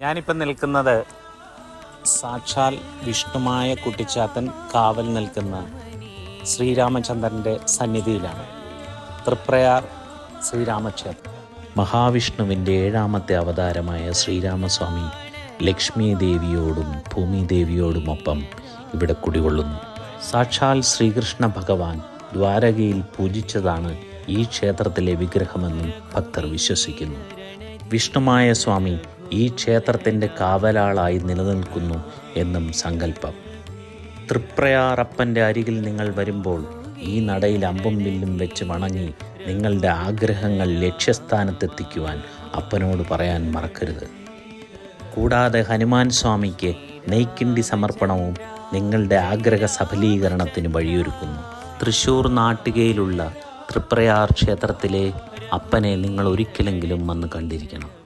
ഞാനിപ്പം നിൽക്കുന്നത് സാക്ഷാൽ വിഷ്ണുമായ കുട്ടിച്ചാത്തൻ കാവൽ നിൽക്കുന്ന ശ്രീരാമചന്ദ്രന്റെ സന്നിധിയിലാണ്. തൃപ്രയാർ ശ്രീരാമക്ഷേത്രം. മഹാവിഷ്ണുവിന്റെ ഏഴാമത്തെ അവതാരമായ ശ്രീരാമസ്വാമി ലക്ഷ്മി ദേവിയോടും ഭൂമി ദേവിയോടുമൊപ്പം ഇവിടെ കുടികൊള്ളുന്നു. സാക്ഷാൽ ശ്രീകൃഷ്ണ ഭഗവാൻ ദ്വാരകയിൽ പൂജിച്ചതാണ് ഈ ക്ഷേത്രത്തിലെ വിഗ്രഹമെന്നും ഭക്തർ വിശ്വസിക്കുന്നു. വിഷ്ണുമായ സ്വാമി ഈ ക്ഷേത്രത്തിന്റെ കാവലാളായി നിലനിൽക്കുന്നു എന്നും സങ്കല്പം. തൃപ്രയാറപ്പന്റെ അരികിൽ നിങ്ങൾ വരുമ്പോൾ ഈ നടയിൽ അമ്പും വില്ലും വെച്ച് വണങ്ങി നിങ്ങളുടെ ആഗ്രഹങ്ങൾ ലക്ഷ്യസ്ഥാനത്തെത്തിക്കുവാൻ അപ്പനോട് പറയാൻ മറക്കരുത്. കൂടാതെ ഹനുമാൻ സ്വാമിക്ക് നെയ്ക്കിണ്ടി സമർപ്പണവും നിങ്ങളുടെ ആഗ്രഹ സഫലീകരണത്തിന് വഴിയൊരുക്കുന്നു. തൃശ്ശൂർ നാട്ടികയിലുള്ള തൃപ്രയാർ ക്ഷേത്രത്തിലെ അപ്പനെ നിങ്ങൾ ഒരിക്കലെങ്കിലും വന്ന് കണ്ടിരിക്കണം.